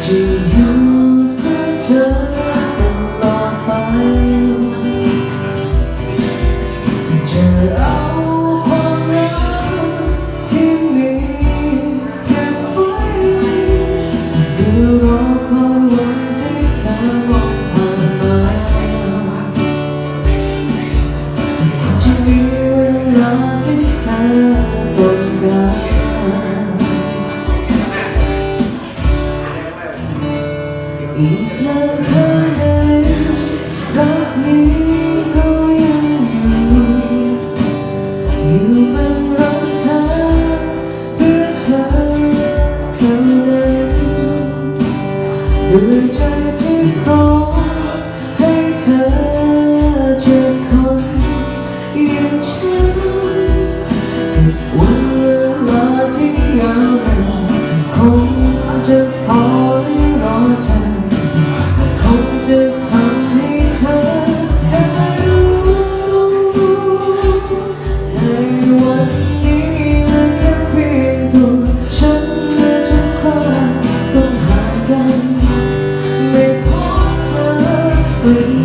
to 울자 Bye.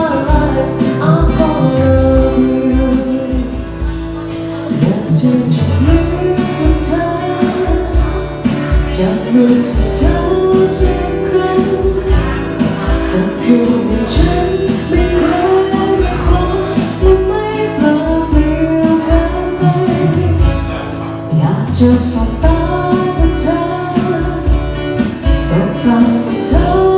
จะรู้เท่าสักครั้งจะรู้ว่าฉันไม่เคยรักคนและไม่เปล่าเดียวกันอยากจะสบตากับเธอสบตาเธอ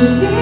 te